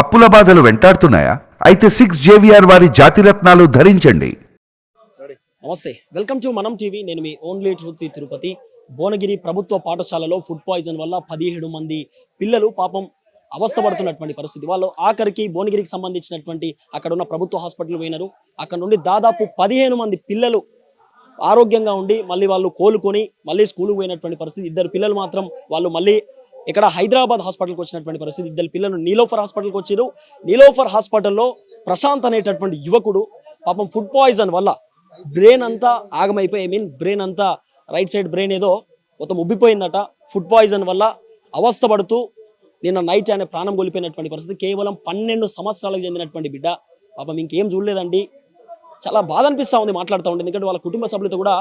అప్పుల బాధలు వెంటాడుతున్నాయా? అయితే సిక్స్ జేవిఆర్ వారి జాతిరత్నాలు ధరించండి. నమస్తే. Welcome to Manam TV. నేను మీ ఓన్లీ ట్రూత్ తిరుపతి. భువనగిరి ప్రభుత్వ పాఠశాలలో ఫుడ్ పాయిజన్ వల్ల పదిహేడు మంది పిల్లలు పాపం అవస్థపడుతున్నటువంటి పరిస్థితి. వాళ్ళు ఆఖరికి భువనగిరికి సంబంధించినటువంటి అక్కడ ఉన్న ప్రభుత్వ హాస్పిటల్ పోయినారు. అక్కడ నుండి దాదాపు పదిహేను మంది పిల్లలు ఆరోగ్యంగా ఉండి మళ్ళీ వాళ్ళు కోలుకొని మళ్ళీ స్కూల్కి పోయినటువంటి పరిస్థితి. ఇద్దరు పిల్లలు మాత్రం వాళ్ళు మళ్ళీ ఇక్కడ హైదరాబాద్ హాస్పిటల్కి వచ్చినటువంటి పరిస్థితి. ఇద్దరు పిల్లలు నీలోఫర్ హాస్పిటల్కి వచ్చారు. నీలోఫర్ హాస్పిటల్లో ప్రశాంత్ అనేటటువంటి యువకుడు పాపం ఫుడ్ పాయిజన్ వల్ల బ్రెయిన్ అంతా ఆగమైపోయి ఐ మీన్ బ్రెయిన్ అంతా రైట్ సైడ్ బ్రెయిన్ ఏదో మొత్తం ఉబ్బిపోయిందట. ఫుడ్ పాయిజన్ వల్ల అవస్థపడుతూ నిన్న నైట్ ఆయన ప్రాణం కోల్పోయినటువంటి పరిస్థితి. కేవలం పన్నెండు సంవత్సరాలకు చెందినటువంటి బిడ్డ. పాపం ఇంకేం చూడలేదండి. చాలా బాధ అనిపిస్తూ ఉంది మాట్లాడుతూ ఉంటే. ఎందుకంటే వాళ్ళ కుటుంబ సభ్యులతో కూడా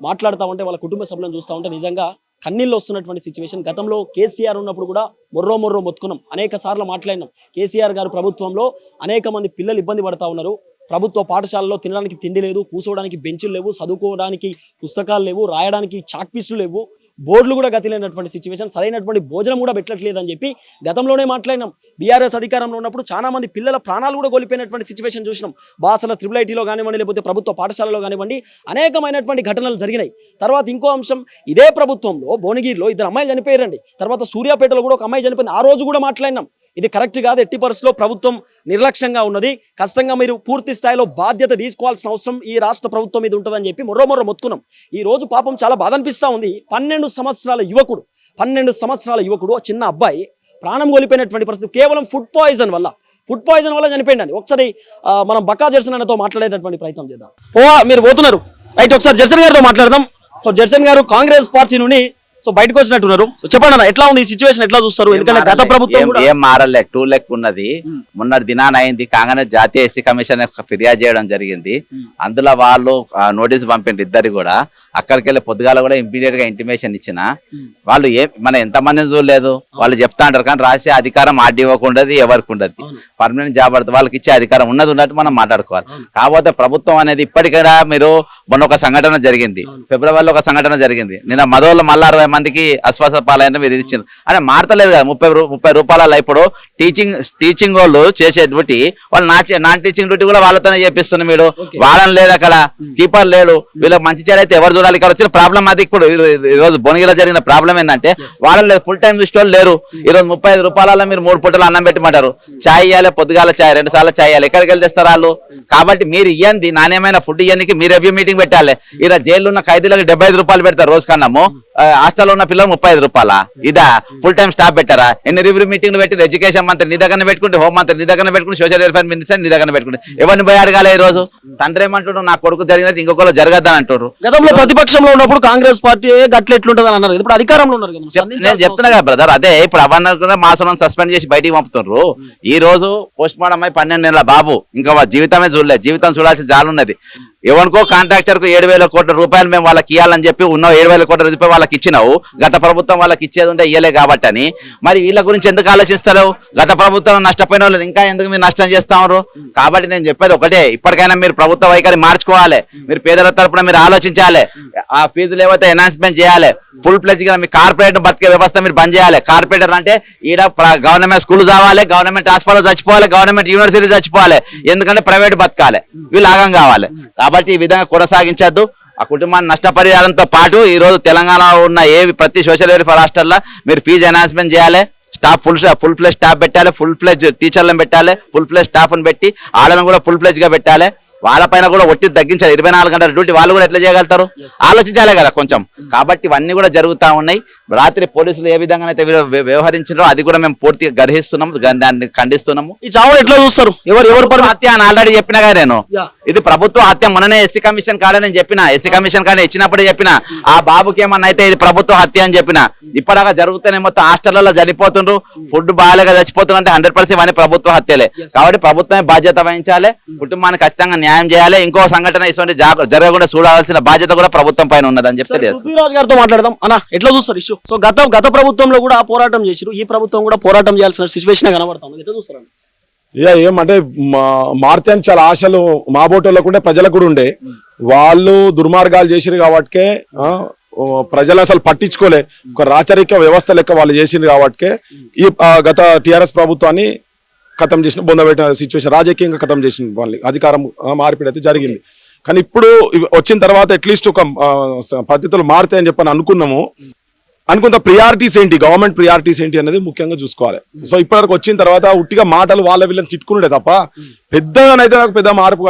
మాట్లాడుతూ ఉంటే వాళ్ళ కుటుంబ సభ్యులను చూస్తూ ఉంటే నిజంగా కన్నీళ్ళు వస్తున్నటువంటి సిచ్యువేషన్ గతంలో కేసీఆర్ ఉన్నప్పుడు కూడా మొర్రో మొర్రో మొత్తుకున్నాం. అనేక సార్లు మాట్లాడినాం. కేసీఆర్ గారు ప్రభుత్వంలో అనేక మంది పిల్లలు ఇబ్బంది పడతా ఉన్నారు. ప్రభుత్వ పాఠశాలలో తినడానికి తిండి లేదు కూర్చోవడానికి బెంచులు లేవు చదువుకోవడానికి పుస్తకాలు లేవు రాయడానికి చాక్పీసులు లేవు. బోర్డులు కూడా గతి లేనటువంటి సిచ్యువేషన్ సరైనటువంటి భోజనం కూడా పెట్టట్లేదు అని చెప్పి గతంలోనే మాట్లాడినాం. బీఆర్ఎస్ అధికారంలో ఉన్నప్పుడు చాలా మంది పిల్లల ప్రాణాలు కూడా కోల్పోయినటువంటి సిచ్యువేషన్ చూసినాం. బాసల త్రిబుల్ ఐటీలో కానివ్వండి లేకపోతే ప్రభుత్వ పాఠశాలలో కానివ్వండి అనేకమైనటువంటి ఘటనలు జరిగినాయి. తర్వాత ఇంకో అంశం ఇదే ప్రభుత్వంలో భువనగిరిలో ఇద్దరు అమ్మాయిలు చనిపోయారండి. తర్వాత సూర్యాపేటలో కూడా ఒక అమ్మాయి చనిపోయింది. ఆ రోజు కూడా మాట్లాడినాం. ఇది కరెక్ట్ కాదు. ఎట్టి పరిస్థితిలో ప్రభుత్వం నిర్లక్ష్యంగా ఉన్నది. ఖచ్చితంగా మీరు పూర్తి స్థాయిలో బాధ్యత తీసుకోవాల్సిన అవసరం ఈ రాష్ట్ర ప్రభుత్వం మీద ఉంటుందని చెప్పి మొర్రో మొర్రో మొత్తుకున్నాం. ఈ రోజు పాపం చాలా బాధ అనిపిస్తా ఉంది. పన్నెండు సంవత్సరాల యువకుడు పన్నెండు సంవత్సరాల యువకుడు ఓ చిన్న అబ్బాయి ప్రాణం కోల్పోయినటువంటి పరిస్థితి కేవలం ఫుడ్ పాయిజన్ వల్ల ఫుడ్ పాయిజన్ వల్ల చనిపోయిందండి. ఒకసారి మనం బక్కా జర్సన్ అన్నతో మాట్లాడేటటువంటి ప్రయత్నం చేద్దాం. ఓ మీరు పోతున్నారు. రైట్ ఒకసారి జర్సన్ గారితో మాట్లాడదాం. సో జర్సన్ గారు కాంగ్రెస్ పార్టీ నుండి సో బయటకు వచ్చినట్టున్నారు. సో చెప్పండి అన్న ఎట్లా ఉంది ఈ సిచ్యువేషన్ ఎట్లా చూస్తారు? ఎందుకంటే గత ప్రభుత్వం ఏం- కూడా ఏం మారలే. టూ లెక్ ఉన్నది. మొన్న దినాన అయింది. కాగానే జాతీయ ఎస్సీ కమిషన్ ఫిర్యాదు చేయడం జరిగింది. అందులో వాళ్ళు ఆ, నోటీస్ పంపిండ్రు ఇద్దరు కూడా. అక్కడికి వెళ్ళి పొద్దుగాల కూడా ఇమీడియట్గా ఇంటిమేషన్ ఇచ్చిన. వాళ్ళు ఏ మన ఎంత మందిని చూడలేదు వాళ్ళు చెప్తా అంటారు కానీ రాసే అధికారం ఆర్డీఓకి ఉండదు ఎవరికి ఉండదు. పర్మనెంట్ జాబ్ పడుతుంది వాళ్ళకి ఇచ్చే అధికారం ఉన్నది ఉన్నట్టు మనం మాట్లాడుకోవాలి. కాకపోతే ప్రభుత్వం అనేది ఇప్పటికైనా మీరు మొన్న ఒక సంఘటన జరిగింది. ఫిబ్రవరిలో ఒక సంఘటన జరిగింది. నిన్న మదోళ్ళు మళ్ళీ అరవై మందికి అశ్వాస పాలైన మీరు ఇచ్చింది అని మారతలేదు కదా ముప్పై ముప్పై రూపాయల ఇప్పుడు టీచింగ్ టీచింగ్ వాళ్ళు చేసే డ్యూటీ వాళ్ళు నా నాన్ టీచింగ్ డ్యూటీ కూడా వాళ్ళతోనే చేపిస్తున్నారు మీరు వాళ్ళని లేదు అక్కడ కీపర్ లేడు. వీళ్ళకి మంచి చేయాలి అయితే ఎవరు చూడాలి? ఇక్కడ వచ్చిన ప్రాబ్లం అది ఇప్పుడు ఈ- ఈ రోజు భువనగిరిలో జరిగిన ప్రాబ్లం ఏంటంటే వాళ్ళని లేదు ఫుల్ టైం చూసే వాళ్ళు లేరు. ఈ రోజు ముప్పై ఐదు రూపాయల మీరు మూడు పూటలు అన్నం పెట్టమంటారు. చాయ్ ఇవ్వాలి పొద్దుగాల చాయ్ రెండు సార్లు చాయ్ ఇవ్వాలి ఎక్కడికి వెళ్ళి? తెస్తారు వాళ్ళు కాబట్టి మీరు ఇయ్యండి నాణ్యమైన ఫుడ్ ఇయ్యడానికి మీరు రివ్యూ మీటింగ్ పెట్టాలి. ఇలా జైల్లో ఉన్న ఖైదీలకు డెబ్బై ఐదు రూపాయలు పెడతారు రోజు కన్నాము హాస్టల్లో ఉన్న పిల్లలు ముప్పై ఐదు రూపాయల? ఇదా? ఫుల్ టైం స్టాఫ్ పెట్టారా? ఎన్ని రివ్యూ మీటింగ్లు పెట్టి ఎడ్యుకేషన్ మంత్రి నీ దగ్గర పెట్టుకుంటే హోమ్ మంత్రి నీ దగ్గర పెట్టుకుంటే సోషల్ వెల్ఫేర్ మినిస్టర్ నీ దగ్గర పెట్టుకుంటే ఎవరిని పోయి అడగాలి ఈ రోజు? తండ్రి ఏమంటున్నాడు నా కొడుకు జరిగినట్టు ఇంకొకరు జరగద్దని అంటారు గతంలో ప్రతిపక్షంలో ఉన్నప్పుడు కాంగ్రెస్ పార్టీ గట్ల ఎట్లుంటది అని అన్నారు. ఇప్పుడు అధికారంలో ఉన్నారు నేను చెప్తున్నా కదా బ్రదర్ అదే ఇప్పుడు అవన్నీ మాసం సస్పెండ్ చేసి బయటికి పంపుతున్నారు ఈ రోజు పోస్ట్ మార్టం అయి పన్నెండు నెలల బాబు. ఇంకా జీవితమే చూడలేదు. జీవితం చూడాల్సిన జాలు ఉన్నది. ఎవరికో కాంట్రాక్టర్కు ఏడు వేల కోట్ల రూపాయలు మేము వాళ్ళకి ఇవ్వాలని చెప్పి ఉన్న ఏడు వేల కోట్ల రూపాయలు వాళ్ళకి ఇచ్చినావు. గత ప్రభుత్వం వాళ్ళకి ఇచ్చేది ఉంటే ఇయ్యలే కాబట్టి అని మరి వీళ్ళ గురించి ఎందుకు ఆలోచిస్తారు గత ప్రభుత్వం నష్టపోయిన వాళ్ళు ఇంకా ఎందుకు మీరు నష్టం చేస్తా కాబట్టి నేను చెప్పేది ఒకటే. ఇప్పటికైనా మీరు ప్రభుత్వ వైఖరి మార్చుకోవాలి. మీరు పేదల తరపున మీరు ఆలోచించాలి. ఆ ఫీజులు ఏవైతే ఎన్హాన్స్మెంట్ చేయాలి ఫుల్ ఫ్లెజ్గా మీ కార్పొరేట్ బతికే వ్యవస్థ మీరు బంద్ చేయాలి. కార్పొరేటర్ అంటే ఈడ గవర్నమెంట్ స్కూల్ కావాలి గవర్నమెంట్ హాస్పిటల్ చచ్చిపోవాలి గవర్నమెంట్ యూనివర్సిటీ చచ్చిపోవాలి. ఎందుకంటే ప్రైవేట్ బతకాలి. వీళ్ళు ఆగం కావాలి. కాబట్టి ఈ విధంగా కొనసాగించద్దు. ఆ కుటుంబాన్ని నష్టపరిహారంతో పాటు ఈరోజు తెలంగాణలో ఉన్న ఏ ప్రతి సోషల్ వెల్ఫేర్ హాస్టల్లో మీరు ఫీజు అనౌన్స్మెంట్ చేయాలి? Staff full full fledge staff పెట్టాలి ఫుల్ ఫ్లెజ్ టీచర్లను పెట్టాలి ఫుల్ ఫ్లెజ్ స్టాఫ్ను పెట్టి వాళ్ళను కూడా ఫుల్ ఫ్లెజ్గా పెట్టాలి. వాళ్ళపైన కూడా ఒత్తిడి తగ్గించాలి. ఇరవై నాలుగు గంటల డ్యూటీ వాళ్ళు కూడా ఎట్లా చేయగలుగుతారు? ఆలోచించాలి కదా కొంచెం. కాబట్టి ఇవన్నీ కూడా జరుగుతా ఉన్నాయి. రాత్రి పోలీసులు ఏ విధంగా అయితే వ్యవహరించారో అది కూడా మేము పూర్తిగా గర్హిస్తున్నాము దాన్ని ఖండిస్తున్నాము. ఈ చావులు ఎట్లా చూస్తారు? ఎవరు ఎవరు హత్య అని ఆల్రెడీ చెప్పినా కదా నేను. ఇది ప్రభుత్వ హత్య. మొన్ననే ఎస్సీ కమిషన్ కాడ నేను చెప్పిన. ఎస్సీ కమిషన్ కాడ ఇచ్చినప్పుడే చెప్పిన. ఆ బాబుకి ఏమన్నా అయితే ఇది ప్రభుత్వ హత్య అని చెప్పిన. ఇప్పటిదాకా జరుగుతూనే మొత్తం హాస్టల్లో చనిపోతుండ్రు. ఫుడ్ బాగాలేక చచ్చిపోతుండ్రు అంటే హండ్రెడ్ పర్సెంట్ ఇవన్నీ ప్రభుత్వ హత్యలే. కాబట్టి ప్రభుత్వమే బాధ్యత వహించాలి. కుటుంబానికి ఖచ్చితంగా న్యాయం చేయాలి ఇంకో సంఘటన ఇటువంటి జరగకుండా చూడాల్సిన బాధ్యత కూడా ప్రభుత్వం పైన ఉన్నదని చెప్తే. పృథ్వీరాజ్ గారితో మాట్లాడదాం. అన్న ఎట్లా చూస్తారు ఇష్యూ? సో గత గత ప్రభుత్వంలో కూడా పోరాటం చేసిరు ఈ ప్రభుత్వం కూడా పోరాటం చేయాల్సిన సిచ్యువేషన్ కనబడతాం ఎట్లా చూస్తారు ఇక ఏమంటే మారితే అని చాలా ఆశలు మా బోటోళ్ళకు ఉండే ప్రజలకు కూడా ఉండే. వాళ్ళు దుర్మార్గాలు చేసిరు ఓ, ప్రజలు అసలు పట్టించుకోలే. ఒక రాచరిక వ్యవస్థ లెక్క వాళ్ళు చేసిండ్రు కాబట్టికే ఈ గత టిఆర్ఎస్ ప్రభుత్వాన్ని ఖతం చేసిన బొందబెట్టిన సిచ్యువేషన్ రాజకీయంగా ఖతం చేసిన వాళ్ళని అధికారం మార్పిడి అయితే జరిగింది. కానీ ఇప్పుడు వచ్చిన తర్వాత అట్లీస్ట్ ఒక పద్ధతులు మారుతాయని చెప్పని అనుకున్నాము. అనుకున్న ప్రియారిటీస్ ఏంటి? గవర్నమెంట్ ప్రియారిటీస్ ఏంటి అనేది ముఖ్యంగా చూసుకోవాలి. సో ఇప్పటివరకు వచ్చిన తర్వాత ఉట్టిగా మాటలు వాళ్ళ వీళ్ళని తిట్టుకున్నాడే తప్ప పెద్దగానైతే నాకు పెద్ద మార్పు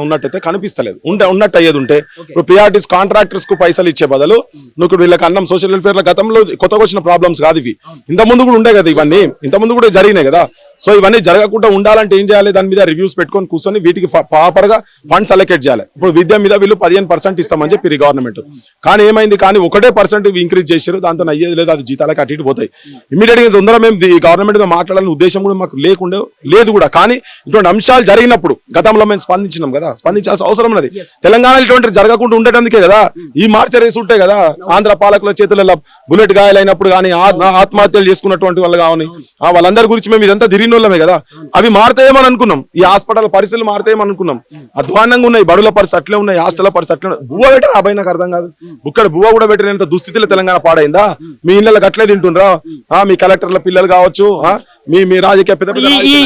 ఉన్నట్టయితే కనిపిస్తలేదు. ఉంటే ఉన్నట్టు అయ్యేది ఉంటే. ఇప్పుడు ప్రియారిటీస్ కాంట్రాక్టర్స్కు పైసలు ఇచ్చే బదులు నువ్వు ఇప్పుడు వీళ్ళకి అన్నం సోషల్ వెల్ఫేర్ గతంలో కొత్తగా వచ్చిన ప్రాబ్లమ్స్ కాదు ఇవి. ఇంత ముందు కూడా ఉండే కదా ఇవన్నీ. ఇంత ముందు కూడా జరిగినాయి కదా. సో ఇవన్నీ జరగకుండా ఉండాలంటే ఏం చేయాలి? దాని మీద రివ్యూస్ పెట్టుకొని కూర్చొని వీటికి ప్రాపర్గా ఫండ్స్ అలొకేట్ చేయాలి. ఇప్పుడు విద్య మీద వీళ్ళు పదిహేను పర్సెంట్ ఇస్తామని చెప్పి గవర్నమెంట్ కానీ ఏమైంది? కానీ ఒకటే పర్సెంట్ ఇంక్రీజ్ చేశారు. దాంతో అయ్యేది లేదు. అది జీతాలకు అటు ఇటు పోతాయి. ఇమీడియట్గా తొందర మేము గవర్నమెంట్తో మాట్లాడాలని ఉద్దేశం కూడా మాకు లేకుండే లేదు కూడా. కానీ ఇటువంటి అంశాలు జరిగినప్పుడు గతంలో మేము స్పందించినాం కదా. స్పందించాల్సిన అవసరం ఉన్నది. తెలంగాణ ఇటువంటి జరగకుండా ఉండటానికే కదా. ఈ మార్చ రేసు ఉంటాయి కదా ఆంధ్ర పాలకుల చేతులలో బుల్లెట్ గాయాలైనప్పుడు కానీ ఆత్మ- ఆత్మహత్యలు చేసుకున్నటువంటి వాళ్ళు కానీ ఆ వాళ్ళందరి గురించి మేము ఇదంతా తిరిగిన వాళ్ళమే కదా. అవి మారుతాయేమని అనుకున్నాం. ఈ హాస్పిటల్ పరిస్థితులు మారుతాయేమని అనుకున్నాం. అధ్వానంగా ఉన్నాయి. బడుల పరిస్థితి అట్లే ఉన్నాయి. హాస్టల్ పరిస్థితి అట్లే. బువ్వ పెట్టారు? అబ్బాయి నాకు అర్థం కాదు. ఇక్కడ బువ్వ కూడా పెట్టినంత దుస్థితిలో తెలంగాణ పాడైందా? మీ ఇళ్ళకి అట్లే తింటుండ్రా? ఆ, మీ కలెక్టర్ల పిల్లలు కావచ్చు మీ మీ రాజకీయ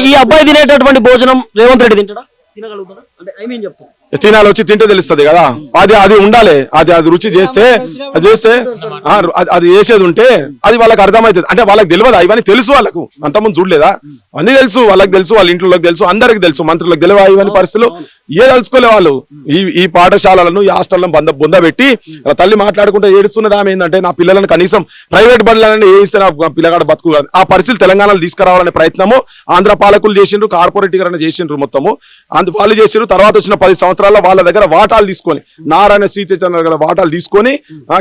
ఈ అబ్బాయి తినేటటువంటి భోజనం రేవంత్ రెడ్డి తింటాడా? తినగలుగుతాడా? తినాలి వచ్చి తింటే తెలుస్తుంది కదా. అది అది ఉండాలి. అది అది రుచి చేస్తే అది చేస్తే అది- చేసేది ఉంటే అది వాళ్ళకి అర్థమవుతుంది. అంటే వాళ్ళకి తెలియదు? ఇవన్నీ తెలుసు వాళ్ళకు. అంతకుముందు చూడలేదా? అన్ని తెలుసు. వాళ్ళకి తెలుసు వాళ్ళ ఇంట్లో తెలుసు అందరికి తెలుసు మంత్రులకు తెలియవా ఇవన్నీ పరిస్థితులు? ఏ తెలుసుకోలే వాళ్ళు. ఈ ఈ పాఠశాలలను ఈ హాస్టల్లను బంద బొందబెట్టి అలా తల్లి మాట్లాడుకుంటే ఏడుస్తున్నది ఆమె ఏంటంటే నా పిల్లలను కనీసం ప్రైవేట్ బడులని ఏ ఇస్తే నా పిల్లగాడు బతుకు. ఆ పరిస్థితి తెలంగాణలో తీసుకురావాలనే ప్రయత్నము ఆంధ్ర పాలకులు చేసిండ్రు కార్పొరేటీకరణ చేసిండ్రు మొత్తము. అందు వాళ్ళు చేసిండ్రు తర్వాత వచ్చిన పది సంవత్సరాల్లో వాళ్ళ దగ్గర వాటాలు తీసుకొని నారాయణ సీతచంద్ర దగ్గర వాటాలు తీసుకొని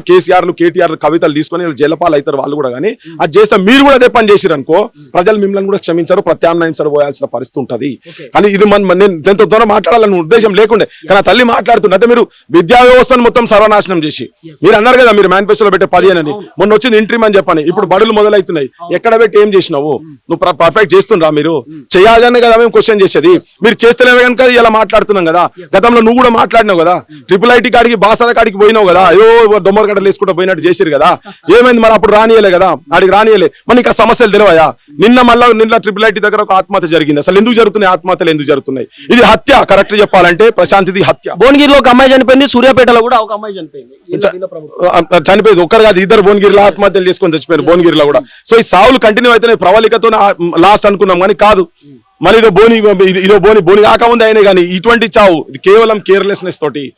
కేసీఆర్లు కేటీఆర్ కవితలు తీసుకొని జలపాలు అవుతారు వాళ్ళు కూడా కానీ అది చేస్తే మీరు కూడా అదే పని చేసిరు అనుకో ప్రజలు మిమ్మల్ని కూడా క్షమించారు ప్రత్యామ్నాయించడం పోయాల్సిన పరిస్థితి ఉంటది. కానీ ఇది మన నేను దీంతో ద్వారా మాట్లాడాలని ఉద్దేశం లేకుండే కానీ తల్లి మాట్లాడుతుంది అయితే మీరు విద్యా వ్యవస్థను మొత్తం సర్వనాశనం చేసి మీరు అన్నారు కదా మీరు మేనిఫెస్టోలో పెట్టే పదిహేను అని. మొన్న వచ్చింది ఇంట్రీమ్ అని చెప్పని. ఇప్పుడు బడులు మొదలవుతున్నాయి. ఎక్కడ పెట్టి ఏం చేసినావు? నువ్వు పర్ఫెక్ట్ చేస్తుండ్రా మీరు? చేయాలనే కదా మేము క్వశ్చన్ చేసేది. మీరు చేస్తలేరు కనుక ఇలా మాట్లాడుతున్నాం కదా. గతంలో నువ్వు కూడా మాట్లాడినావు కదా. ట్రిపుల్ ఐటీ కాడికి బాసర కాడికి పోయినావు కదా. అయ్యో దొమ్మర గడ్డలు వేసుకుంటూ పోయినట్టు చేసిరు కదా. ఏమైంది మరి అప్పుడు రానియలే కదా? ఆడికి రానియలే మరి నీకు ఆ సమస్యలు తెలివయా? నిన్న మళ్ళా నిన్న ట్రిపుల్ ఐటీ దగ్గర ఒక ఆత్మహత్య జరిగింది. అసలు ఎందుకు జరుగుతున్నాయి? ఆత్మహత్యలు ఎందుకు జరుగుతున్నాయి? ఇది హత్య. కరెక్ట్ చెప్పాలంటే ప్రశాంత్ ఇది హత్య. భువనగిరిలో ఒక అమ్మాయి చనిపోయింది. సూర్యాపేటలో కూడా ఒక అమ్మాయి చనిపోయింది. చనిపోయింది ఒక్కరు కాదు ఇద్దరు భువనగిరిలో ఆత్మహత్యలు చేసుకొని చచ్చిపోయారు భువనగిరిలో కూడా. సో ఈ సావులు కంటిన్యూ అయితే ప్రవళికతో లాస్ట్ అనుకున్నాం కానీ కాదు. మళ్ళీ ఇదో బోని ఇది- బోని బోని కాకముందు అయినాయి కానీ ఇటువంటి చావు ఇది కేవలం కేర్లెస్నెస్ తోటి.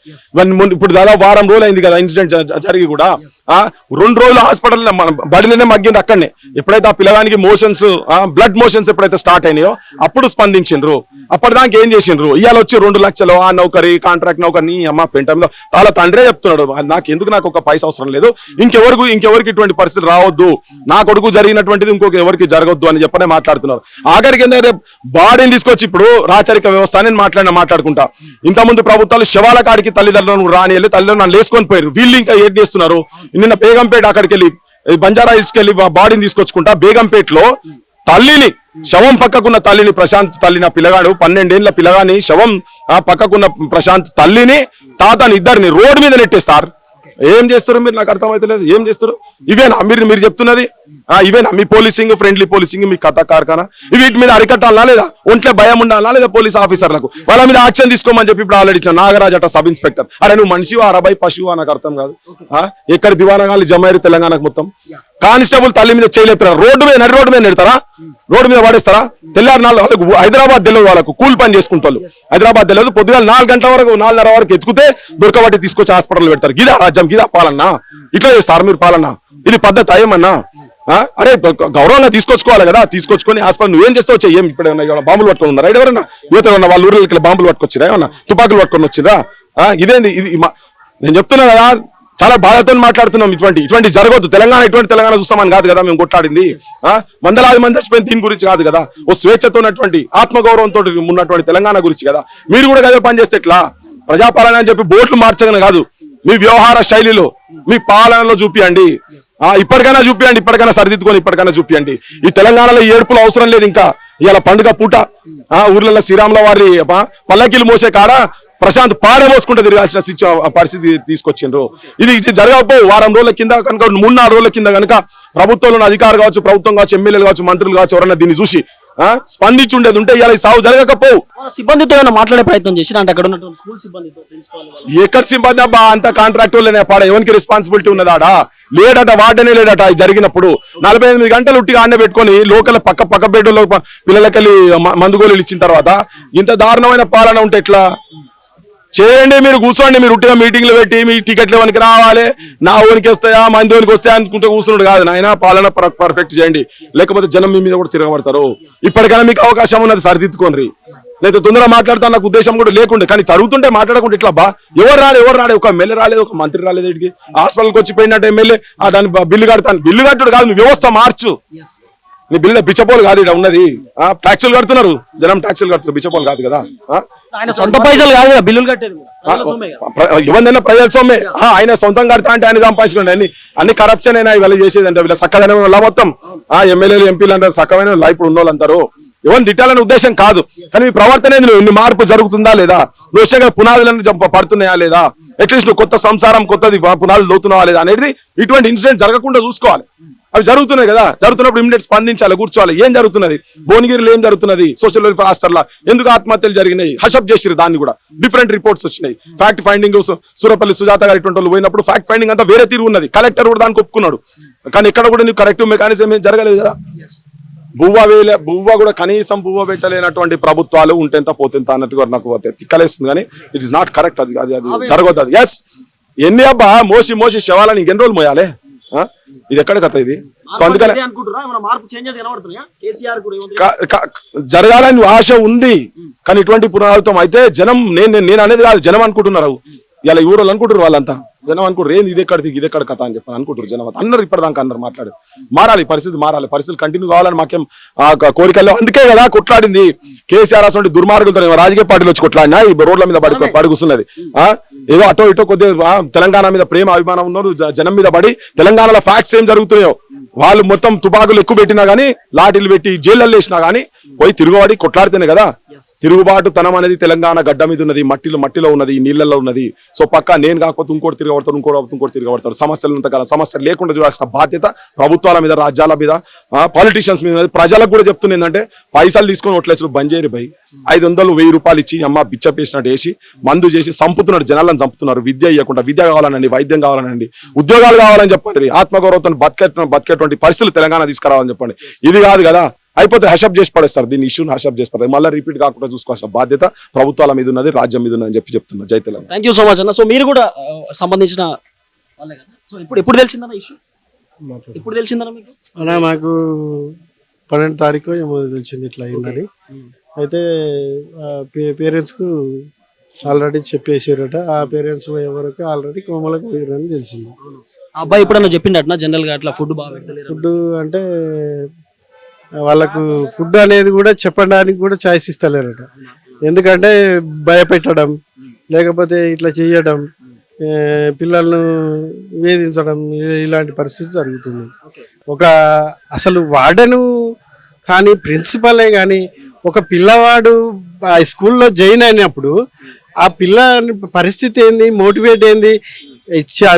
ఇప్పుడు దాదాపు వారం రోజులు అయింది కదా ఇన్సిడెంట్ జరిగి కూడా. ఆ? రెండు రోజులు హాస్పిటల్ మన బడిలోనే మగ్గింది అక్కడనే. ఎప్పుడైతే ఆ పిల్లగానికి మోషన్స్ బ్లడ్ మోషన్స్ ఎప్పుడైతే స్టార్ట్ అయినాయో అప్పుడు స్పందించిండ్రు. అప్పటిదాకా ఏం చేసిండ్రు? ఇవాళ వచ్చి రెండు లక్షలు ఆ నౌకరి కాంట్రాక్ట్ నౌకరి అమ్మ పెంట మీద వాళ్ళ తండ్రే చెప్తున్నాడు. "ఆ, నాకు ఎందుకు నాకు ఒక పైసా అవసరం లేదు? ఇంకెవరికి ఇంకెవరికి ఇటువంటి పరిస్థితి రావద్దు? నా కొడుకు జరిగినటువంటిది ఇంకొక ఎవరికి జరగొద్దు అని చెప్పనే మాట్లాడుతున్నారు. ఆఖరికి ఏంటంటే బాడీని తీసుకొచ్చి ఇప్పుడు రాచరిక వ్యవస్థ అని నేను మాట్లాడిన మాట్లాడుకుంటా. ఇంత ముందు ప్రభుత్వాలు శవాల కాడికి తల్లిదండ్రులను రాని వెళ్ళి తల్లిదండ్రులను లేసుకొని పోయారు. వీళ్ళు ఇంకా ఏం చేస్తున్నారు? నిన్న బేగంపేట అక్కడికి వెళ్ళి బంజారా హిల్స్కి వెళ్ళి బాడీని తీసుకొచ్చుకుంటా. బేగంపేటలో తల్లిని శవం పక్కకున్న తల్లిని ప్రశాంత్ తల్లిన పిల్లగాడు పన్నెండేళ్ళ పిల్లగాని శవం ఆ పక్కకున్న ప్రశాంత్ తల్లిని తాతని ఇద్దరిని రోడ్డు మీద నెట్టేస్తారు. ఏం చేస్తారు మీరు? నాకు అర్థమైతలేదు. ఏం చేస్తారు? ఇవేనా? మీరు మీరు చెప్తున్నది? ఇవేనా? మీ పోలీసింగ్ ఫ్రెండ్లీ పోలీసింగ్ మీ కథ కార్ఖానా? వీటి మీద అరికట్టాలా లేదా? ఒంట్లో భయం ఉండాలా లేదా పోలీస్ ఆఫీసర్లకు? వాళ్ళ మీద యాక్షన్ తీసుకోమని చెప్పి ఇప్పుడు ఆల్రెడీ ఇచ్చిన నాగరాజ్ అట సబ్ ఇన్స్పెక్టర్. అరే నువ్వు మనిషివా అరబై పశువా నాకు అర్థం కాదు. ఎక్కడ దివానగాళ్ళు జమైరు తెలంగాణకు మొత్తం? కానిస్టేబుల్ తల్లి మీద చేయలేపుతారా రోడ్డు మీద నడి రోడ్డు మీద నెడతారా? రోడ్డు మీద పడేస్తారా? తెల్లారి నాలుగు వాళ్ళకు హైదరాబాద్ తెలియదు వాళ్ళకు కూల్ పని చేసుకుంటారు హైదరాబాద్ తెలియదు పొద్దుగాల నాలుగు గంటల వరకు నాలుగున్నర వరకు ఎత్తుకుతే దొరకబట్టి తీసుకొచ్చి హాస్పిటల్ పెడతారు. గిదా రాజ్యం గిదా పాలన్నా ఇట్లా చేస్తారు మీరు పాలన్నా ఇది పద్ధతి ఏమన్నా ఆ? అరే గౌరవంగా తీసుకొచ్చుకోవాలి కదా తీసుకొచ్చుకొని హాస్పిటల్ నువ్వేం చేస్తావు చెయ్యి. ఏం ఇప్పుడు ఏమన్నా బాంబులు పట్టుకొని ఉన్నారా? ఎవరన్నా? యువత ఉన్న వాళ్ళ ఊర్లకి బాంబులు పట్టుకొచ్చిరా? ఏమన్నా? తుపాకులు పట్టుకొని వచ్చిరా ఇదేంది? ఇది మా- నేను చెప్తున్నా కదా చాలా బాధతో మాట్లాడుతున్నాం ఇటువంటి ఇటువంటి జరగదు తెలంగాణ ఇటువంటి తెలంగాణ చూస్తామని కాదు కదా మేము కొట్లాడింది. వందలాది మంది చచ్చిపోయిన దీని గురించి కాదు కదా. ఓ స్వేచ్ఛతో ఉన్నటువంటి ఆత్మగౌరవంతో ఉన్నటువంటి తెలంగాణ గురించి కదా. మీరు కూడా కదా పని చేస్తే ఎట్లా? ప్రజాపాలన అని చెప్పి బోట్లు మార్చగన కాదు. మీ వ్యవహార శైలిలో మీ పాలనలో చూపియండి. ఆ ఇప్పటికైనా చూపియండి ఇప్పటికైనా సరిదిద్దుకొని ఇప్పటికైనా చూపియండి. ఈ తెలంగాణలో ఏడుపులు అవసరం లేదు ఇంకా. ఇవాళ పండుగ పూట ఆ ఊర్లలో శ్రీరాముల వారి పల్లకీలు మోసే కాడ? ప్రశాంత్ పాడబోసుకుంటూ తిరగాల్సిన పరిస్థితి తీసుకొచ్చిండ్రు. ఇది ఇది జరగకపో వారం రోజుల కింద కనుక మూడు నాలుగు రోజుల కింద కనుక ప్రభుత్వంలో ఉన్న అధికారులు కావచ్చు ప్రభుత్వం కావచ్చు ఎమ్మెల్యేలు కావచ్చు మంత్రులు కావచ్చు ఎవరన్నా దీన్ని చూసి స్పందించి ఉండేది ఉంటే ఇలా సాగు జరగకపోవు. సిబ్బందితో ఏమైనా మాట్లాడే ప్రయత్నం చేసినా అంటే అక్కడ ఉన్నటువంటి స్కూల్ సిబ్బందితో ఎక్కడ సిబ్బంది? అబ్బా అంత కాంట్రాక్ట్ పాడ. ఎవరికి రెస్పాన్సిబిలిటీ ఉన్నదాడా? లేడట వాడనే లేడట జరిగినప్పుడు. నలభై ఎనిమిది గంటలు ఉట్టిగా ఆడనే పెట్టుకొని లోకల్ పక్క పక్క బెడ్లో పిల్లలకెళ్ళి మ- మందు గోళీలు ఇచ్చిన తర్వాత ఇంత దారుణమైన పాలన ఉంటే ఎట్లా? చేయండి మీరు కూర్చోండి మీరు ఉట్టిగా మీటింగ్లు పెట్టి మీ టికెట్లు ఎవరికి రావాలి. నా ఓనికి వస్తాయా మంది ఓనికి వస్తాయా అనుకుంటే కూర్చున్నాడు కాదు నాయన. పాలన పర్ఫెక్ట్ చేయండి. లేకపోతే జనం మీ మీద కూడా తిరగబడతారు. ఇప్పటికైనా మీకు అవకాశం ఉన్నది సరిదిద్దుకోండి. లేదా తొందరగా మాట్లాడతాను నాకు ఉద్దేశం కూడా లేకుండే. కానీ చదువుతుంటే మాట్లాడకుండా ఇట్లా బా. ఎవరు రాలేదు ఎవరు రాలేదు ఒక ఎమ్మెల్యే రాలేదు ఒక మంత్రి రాలేదు ఇక్కడికి. హాస్పిటల్కి వచ్చి పోయినట్టు ఎమ్మెల్యే దాన్ని దాని బిల్లు కడతాను. బిల్లు కట్టుడు కాదు నువ్వు వ్యవస్థ మార్చు. నీ బిల్లు బిచ్చపోలు కాదు ఇక్కడ ఉన్నది. ఆ ట్యాక్సులు కడుతున్నారు. జనం ట్యాక్సులు కడుతున్నారు. బిచ్చపోలు కాదు కదా? ఆ? ఆయన సొంత పైసలు కాదు కదా బిల్లులు కట్టేది కూడా. ప్రజల సొమ్మే. ఆయన సొంతం కడతా అంటే ఆయన సంపాదించుకోండి. అన్ని అన్ని కరప్షన్ అయినా వీళ్ళు చేసేది అంటే వీళ్ళ చక్కదనం వల్ల మొత్తం. ఆ ఎమ్మెల్యేలు ఎంపీలు అంటారు వాళ్ళ ఇప్పుడు ఉన్న అంటారు ఎవరిని తిట్టాలనే ఉద్దేశం కాదు. కానీ మీ ప్రవర్తన ఏంది? నువ్వు మార్పు జరుగుతుందా లేదా? నువ్వు వచ్చాక పునాదులను పడుతున్నాయా లేదా? అట్లీస్ట్ నువ్వు కొత్త సంసారం కొత్తది పునాదులు దోతున్నావా లేదా అనేది ఇటువంటి ఇన్సిడెంట్ జరగకుండా చూసుకోవాలి. అవి జరుగుతున్నాయి కదా. జరుగుతున్నప్పుడు ఇమీడియట్ స్పందించాలి కూర్చోవాలి. ఏం జరుగుతున్నది? భువనగిరిలో ఏం జరుగుతున్నది? సోషల్ వెల్ఫేర్ హాస్టల్లో? ఎందుకు ఆత్మహత్యలు జరిగినాయి? హషప్ చేసిరు దాన్ని కూడా. డిఫరెంట్ రిపోర్ట్స్ వచ్చినాయి. ఫ్యాక్ట్ ఫైండింగ్ సూరపల్లి సుజాత గారి ఇటువంటి వాళ్ళు పోయినప్పుడు ఫ్యాక్ట్ ఫైండింగ్ అంతా వేరే తీరు ఉన్నది. కలెక్టర్ కూడా దానికి ఒప్పుకున్నాడు. కానీ ఇక్కడ కూడా నీకు కరెక్టివ్ మెకానిజం ఏం జరగలేదు కదా. బువ్వ వేలే బువ్వ కూడా కనీసం బువ్వ పెట్టలేనటువంటి ప్రభుత్వాలు ఉంటేంత పోతేంత అన్నట్టుగా నాకు తిక్కలేస్తుంది. కానీ ఇట్ ఇస్ నాట్ కరెక్ట్ అది అది అది జరగదు అది. ఎస్ ఎన్ని అబ్బా మోసి మోసి శవాలని ఇంకెన్ని రోజులు మోయాలి? ఇది ఎక్కడ కథ ఇది? సో అందుకనే జరగాలని ఆశ ఉంది కానీ ఇటువంటి పునరావృతం అయితే జనం నేను నేను- అనేది కాదు జనం అనుకుంటున్నారు. ఇలా ఊరోళ్ళు అనుకుంటారు వాళ్ళంతా? జనం అనుకుంటారు ఏంది ఇది ఎక్కడ ఇది ఎక్కడ కథ? అని చెప్పి అనుకుంటారు జనం. అందరూ ఇప్పటిదాకా అన్నారు మాట్లాడు మారాలి పరిస్థితి మారాలి. పరిస్థితి కంటిన్యూ కావాలని మాకేం కోరికల్లో అందుకే కదా కొట్లాడింది. కేసీఆర్ అసలు దుర్మార్గులతో రాజకీయ పార్టీలు వచ్చి కొట్లాడినా ఈ రోడ్ల మీద పడి పడి కూర్చున్నది ఆ? ఏదో అటో ఇటో కొద్దిగా తెలంగాణ మీద ప్రేమ అభిమానం ఉన్నారు జనం మీద పడి తెలంగాణలో ఫ్యాక్ట్స్ ఏం జరుగుతున్నాయో వాళ్ళు మొత్తం తుపాకులు ఎక్కువ పెట్టినా గానీ లాఠీలు పెట్టి జైళ్ళల్లో వేసినా గానీ పోయి తిరుగుబడి కొట్లాడితేనే కదా తిరుగుబాటు తనం అనేది తెలంగాణ గడ్డ మీద ఉన్నది మట్టిలో మట్టిలో ఉన్నది నీళ్ళల్లో ఉన్నది. సో పక్క నేను కాకపోతే ఇంకోటి తిరగబడతాడు ఇంకోటి ఇంకోటి తిరగబడతాడు సమస్యలు ఉన్నంతకాలం సమస్యలు లేకుండా చూడాల్సిన బాధ్యత ప్రభుత్వాల మీద రాజ్యాల మీద పాలిటీషియన్స్ మీద ప్రజలకు కూడా చెప్తుంది ఏంటంటే పైసలు తీసుకొని ఓట్లేసుడు బంద్ చేయరు భయ్. ఐదు వందలు వెయ్యి రూపాయలు ఇచ్చి అమ్మ బిచ్చ పేసినట్టు వేసి మందు చేసి చంపుతున్నాడు జనాలను చంపుతున్నారు. విద్య ఇవ్వకుండా విద్య కావాలనండి వైద్యం కావాలనండి ఉద్యోగాలు కావాలని చెప్పండి. ఆత్మగౌరవంతో బతికే బతికేటువంటి పరిస్థితులు తెలంగాణ తీసుకురావాలని చెప్పండి. ఇది కాదు కదా. అయిపోతే హషప్ చేసి పడేస్తారు. దీన్ని ఇష్యూని హషప్ చేసి పడేస్తారు. మళ్ళీ రిపీట్ కాకుండా చూసుకోవాల్సిన బాధ్యత ప్రభుత్వాల మీద ఉన్నది రాజ్యం మీద ఉన్నది అని చెప్పి చెప్తున్నా. Jai Telangana. Thank you so much అన్న. సో మీరు కూడా సంబంధించిన వాళ్ళే కదా? సో ఇప్పుడు ఎప్పుడు తెలిసిందన్న ఇష్యూ? ఇప్పుడు తెలిసిందన్న మీకు? అలా మాకు పన్నెండు తారీఖు ఏమో తెలిసింది ఇట్లా అయిందని. అయితే పేరెంట్స్కు ఆల్రెడీ చెప్పేసారట. ఆ పేరెంట్స్ ఎవరికి ఆల్రెడీ కోమలకు పోయారని తెలిసింది. ఆ అబ్బాయి ఎప్పుడన్నా చెప్పిండట జనరల్గా అట్లా ఫుడ్ బాగా ఫుడ్ అంటే వాళ్ళకు ఫుడ్ అనేది కూడా చెప్పడానికి కూడా ఛాయిస్ ఇస్తలేరట. ఎందుకంటే భయపెట్టడం లేకపోతే ఇట్లా చేయడం పిల్లలను వేధించడం ఇలాంటి పరిస్థితి జరుగుతుంది. ఒక అసలు వాడను కానీ ప్రిన్సిపలే కానీ ఒక పిల్లవాడు ఆ స్కూల్లో జాయిన్ అయినప్పుడు ఆ పిల్ల పరిస్థితి ఏంది మోటివేట్ ఏంది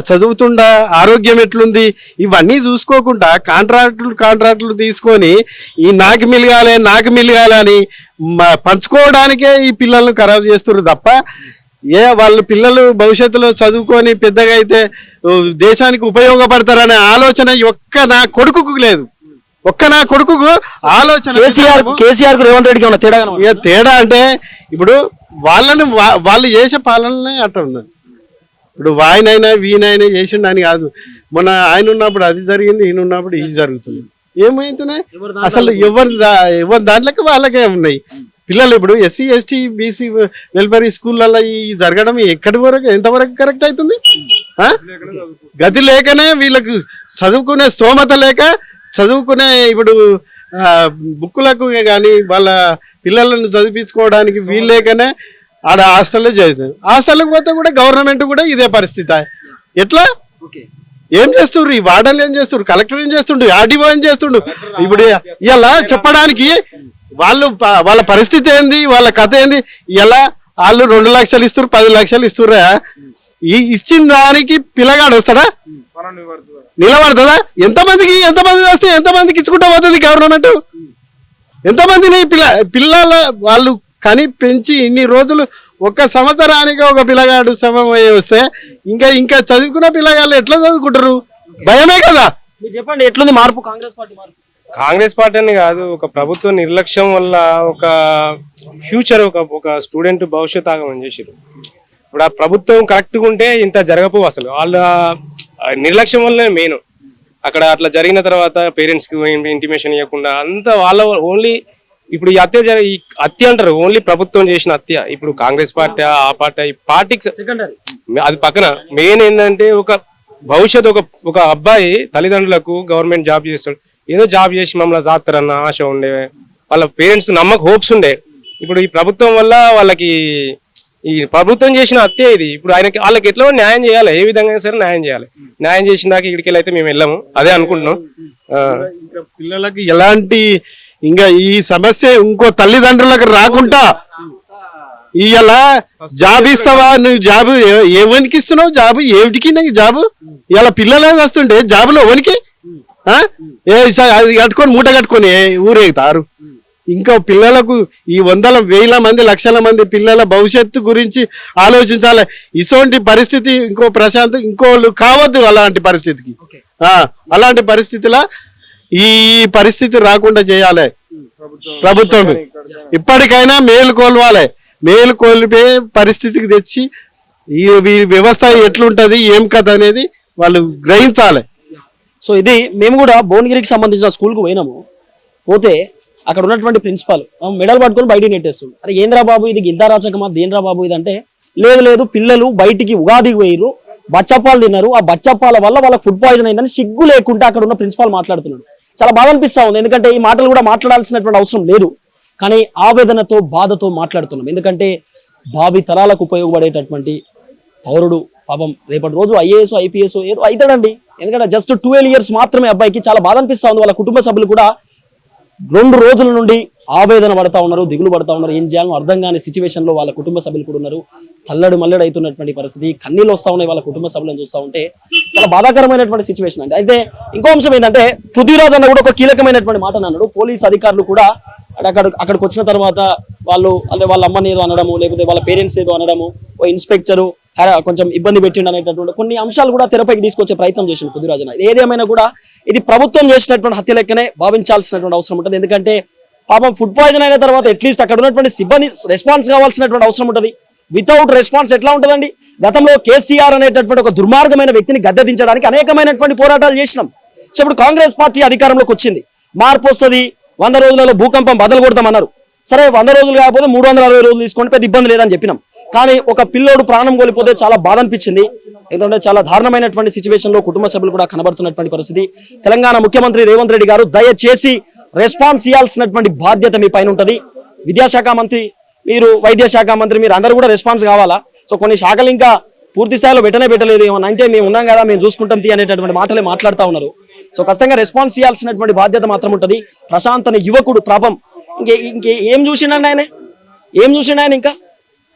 చదువుతుండా ఆరోగ్యం ఎట్లుంది? ఇవన్నీ చూసుకోకుండా కాంట్రాక్టులు కాంట్రాక్టులు తీసుకొని ఈ నాకు మిలగాలి నాకు మిలగాలి అని పంచుకోవడానికే ఈ పిల్లల్ని ఖరాబ్ చేస్తున్నారు తప్ప ఏ వాళ్ళ పిల్లలు భవిష్యత్తులో చదువుకొని పెద్దగా అయితే దేశానికి ఉపయోగపడతారనే ఆలోచన ఒక్క నా కొడుకుకు లేదు. ఒక్క నా కొడుకుకు ఆలోచన కేసీఆర్ కేసీఆర్ రేవంత్ రెడ్డికి తేడా తేడా అంటే ఇప్పుడు వాళ్ళని వాళ్ళు చేసే పాలననే అట్ట ఉన్నది. ఇప్పుడు వాయినైనా వీనైనా చేసిండు అని కాదు. మొన్న ఆయన ఉన్నప్పుడు అది జరిగింది ఈయన ఉన్నప్పుడు ఇది జరుగుతుంది. ఏమైతున్నాయి? అసలు ఎవరి దా- ఎవరి దాంట్లోకి వాళ్ళకే ఉన్నాయి. పిల్లలు ఇప్పుడు ఎస్సీ ఎస్టీ బీసీ వెల్ఫేర్ స్కూళ్ళల్లో ఈ జరగడం ఎక్కడి వరకు ఎంతవరకు కరెక్ట్ అవుతుంది? గతి లేకనే వీళ్ళకి చదువుకునే స్తోమత లేక చదువుకునే ఇప్పుడు బుక్కులకు కానీ వాళ్ళ పిల్లలను చదివించుకోవడానికి వీలు లేకనే ఆడ హాస్టల్లో చేస్తుంది హాస్టల్కి పోతే కూడా గవర్నమెంట్ కూడా ఇదే పరిస్థితి. ఎట్లా? ఏం చేస్తుండ్రు? ఈ వార్డన్లు ఏం చేస్తుండ్రు? కలెక్టర్ ఏం చేస్తుండ్రు ఆర్డీఓ ఏం చేస్తుండ్రు ఇప్పుడు ఇలా చెప్పడానికి వాళ్ళు వాళ్ళ పరిస్థితి ఏంది? వాళ్ళ కథ ఏంది? ఇలా వాళ్ళు రెండు లక్షలు ఇస్తారు పది లక్షలు ఇస్తుర్రా? ఈ ఇచ్చిన దానికి పిల్లగాడు వస్తాడా? నిలబడుతుందా ఎంతమందికి ఎంతమంది వస్తే ఎంతమందికి ఇచ్చుకుంటా పోతుంది గవర్నమెంట్? ఎంతమందిని పిల్ల పిల్లల వాళ్ళు కని పెంచి ఇన్ని రోజులు ఒక్క సంవత్సరానికి ఒక పిల్లగాడు సమమయ్యి వస్తే ఇంకా ఇంకా చదువుకున్న పిల్లగాళ్ళు ఎట్లా చదువుకుంటారు? భయమే కదా? మీరు చెప్పండి ఎట్లుంది మార్పు కాంగ్రెస్ పార్టీ మార్పు? కాంగ్రెస్ పార్టీ అని కాదు ఒక ప్రభుత్వ నిర్లక్ష్యం వల్ల ఒక ఫ్యూచర్ ఒక ఒక స్టూడెంట్ భవిష్యత్ ఆగమని చేసారు ఇప్పుడు ఆ ప్రభుత్వం కరెక్ట్గా ఉంటే ఇంత జరగపోవు అసలు. వాళ్ళ ఆ నిర్లక్ష్యం వల్లనే మెయిన్ అక్కడ అట్లా జరిగిన తర్వాత పేరెంట్స్కి ఇంటిమేషన్ ఇవ్వకుండా అంత వాళ్ళ ఓన్లీ ఇప్పుడు ఈ హత్య జరి ఈ హత్య అంటారు ఓన్లీ ప్రభుత్వం చేసిన హత్య. ఇప్పుడు కాంగ్రెస్ పార్టీ ఆ పార్టీ పార్టీకి సెకండరీ. అది పక్కన మెయిన్ ఏంటంటే ఒక భవిష్యత్ ఒక ఒక అబ్బాయి తల్లిదండ్రులకు గవర్నమెంట్ జాబ్ చేస్తాడు. ఏదో జాబ్ చేసి మమ్మల్ని జాతారన్న ఆశ ఉండే వాళ్ళ పేరెంట్స్ నమ్మక హోప్స్ ఉండే. ఇప్పుడు ఈ ప్రభుత్వం వల్ల వాళ్ళకి ఈ ప్రభుత్వం చేసిన హత్య ఇది. ఇప్పుడు ఆయనకి వాళ్ళకి ఎట్లా న్యాయం చేయాలి? ఏ విధంగా సరే న్యాయం చేయాలి. న్యాయం చేసిన దాకా ఇక్కడికి అయితే మేము వెళ్ళాము. అదే అనుకుంటున్నాం. పిల్లలకి ఎలాంటి ఇంకా ఈ సమస్య ఇంకో తల్లిదండ్రులకు రాకుండా ఇవాళ జాబ్ ఇస్తావా? నువ్వు జాబ్ ఏ- ఎవరికి ఇస్తున్నావు? జాబ్ ఏమిటికి నాకు జాబ్? ఇవాళ పిల్లలే వస్తుంటే జాబులో ఎవరికి? ఏ అది కట్టుకొని మూట కట్టుకొని ఊరేగుతారు? ఇంకా పిల్లలకు ఈ వందల వేల మంది లక్షల మంది పిల్లల భవిష్యత్తు గురించి ఆలోచించాలి. ఇటువంటి పరిస్థితి ఇంకో ప్రశాంత్ ఇంకోళ్ళు కావద్దు అలాంటి పరిస్థితికి. ఆ, అలాంటి పరిస్థితిలో ఈ పరిస్థితి రాకుండా చేయాలి. ప్రభుత్వం. ఇప్పటికైనా మేలు కోల్వాలి. మేలు కోల్పే పరిస్థితికి తెచ్చి ఈ వ్యవస్థ ఎట్లుంటది ఏం కథ అనేది వాళ్ళు గ్రహించాలి. సో ఇది మేము కూడా భువనగిరికి సంబంధించిన స్కూల్కి పోయినాము. పోతే అక్కడ ఉన్నటువంటి ప్రిన్సిపాల్ మెడల్ పట్టుకొని బయటికి నెట్టేస్తుంది అరే ఏంద్రా బాబు ఇది గిద్దారాచకమా దేంద్రా బాబు ఇది అంటే లేదు లేదు పిల్లలు బయటికి ఉగాదికి పోయిరు బచ్చప్పాలు తిన్నారు. ఆ బచ్చప్పాల వల్ల వాళ్ళకి ఫుడ్ పాయిజన్ అయిందని సిగ్గు లేకుండా అక్కడ ఉన్న ప్రిన్సిపాల్ మాట్లాడుతున్నాడు. చాలా బాధ అనిపిస్తా ఉంది. ఎందుకంటే ఈ మాటలు కూడా మాట్లాడాల్సినటువంటి అవసరం లేదు. కానీ ఆవేదనతో బాధతో మాట్లాడుతున్నాం. ఎందుకంటే భావి తరాలకు ఉపయోగపడేటటువంటి పౌరుడు పాపం రేపటి రోజు ఐఏఎస్ ఐపీఎస్ ఏదో అవుతాడండి. ఎందుకంటే జస్ట్ ట్వెల్వ్ ఇయర్స్ మాత్రమే అబ్బాయికి చాలా బాధ అనిపిస్తూ ఉంది. వాళ్ళ కుటుంబ సభ్యులు కూడా రెండు రోజుల నుండి ఆవేదన పడతా ఉన్నారు దిగులు పడతా ఉన్నారు. ఏం చేయాలో అర్థం కాని సిచ్యువేషన్లో వాళ్ళ కుటుంబ సభ్యులు కూడా ఉన్నారు. తల్లడు మల్లడు అవుతున్నటువంటి పరిస్థితి కన్నీళ్ళు వస్తా ఉన్నాయి వాళ్ళ కుటుంబ సభ్యులను చూస్తూ ఉంటే. చాలా బాధాకరమైనటువంటి సిచ్యువేషన్ అండి. అయితే ఇంకో అంశం ఏంటంటే పృథ్వీరాజ్ అన్న కూడా ఒక కీలకమైనటువంటి మాట అన్నాడు. పోలీస్ అధికారులు కూడా అక్కడ అక్కడికి వచ్చిన తర్వాత వాళ్ళు అంటే వాళ్ళ అమ్మని ఏదో అనడము లేకపోతే వాళ్ళ పేరెంట్స్ ఏదో అనడము ఓ ఇన్స్పెక్టరు కొంచెం ఇబ్బంది పెట్టిండు అనేటటువంటి కొన్ని అంశాలు కూడా తెరపైకి తీసుకొచ్చే ప్రయత్నం చేసిండు రోజున ఏదేమైనా కూడా ఇది ప్రభుత్వం చేసినటువంటి హత్య లెక్కనే భావించాల్సినటువంటి అవసరం ఉంటుంది. ఎందుకంటే పాపం ఫుడ్ పాయిజన్ అయిన తర్వాత అట్లీస్ట్ అక్కడ ఉన్నటువంటి సిబ్బంది రెస్పాన్స్ కావాల్సినటువంటి అవసరం ఉంటుంది. వితౌట్ రెస్పాన్స్ ఎట్లా ఉంటుందండి? గతంలో కేసీఆర్ అనేటటువంటి ఒక దుర్మార్గమైన వ్యక్తిని గద్దెదించడానికి అనేకమైనటువంటి పోరాటాలు చేసినాం. సో ఇప్పుడు కాంగ్రెస్ పార్టీ అధికారంలోకి వచ్చింది. మార్పు వస్తుంది వంద రోజులలో భూకంపం బదలు కొడతామన్నారు. సరే వంద రోజులు కాకపోతే మూడు వందల అరవై రోజులు తీసుకోండి పెద్ద ఇబ్బంది లేదని చెప్పినాం. కానీ ఒక పిల్లోడు ప్రాణం కోల్పోతే చాలా బాధ అనిపించింది. ఎందుకంటే చాలా దారుణమైనటువంటి సిచ్యువేషన్లో కుటుంబ సభ్యులు కూడా కనబడుతున్నటువంటి పరిస్థితి. తెలంగాణ ముఖ్యమంత్రి రేవంత్ రెడ్డి గారు దయచేసి రెస్పాన్స్ ఇవ్వాల్సినటువంటి బాధ్యత మీ పైన ఉంటుంది. విద్యాశాఖ మంత్రి మీరు వైద్య శాఖ మంత్రి మీరు అందరూ కూడా రెస్పాన్స్ కావాలా? సో కొన్ని శాఖలు ఇంకా పూర్తి స్థాయిలో పెట్టనే పెట్టలేదు. ఏమన్నా అంటే మేము ఉన్నాం కదా మేము చూసుకుంటాం తీ అనేటటువంటి మాటలే మాట్లాడుతూ ఉన్నారు. సో ఖచ్చితంగా రెస్పాన్స్ ఇవ్వాల్సినటువంటి బాధ్యత మాత్రం ఉంటుంది. ప్రశాంత్ అనే యువకుడు ప్రాపం ఇంకే ఇంకే ఏం చూసిండండి ఆయన? ఏం చూసిండు ఆయన ఇంకా?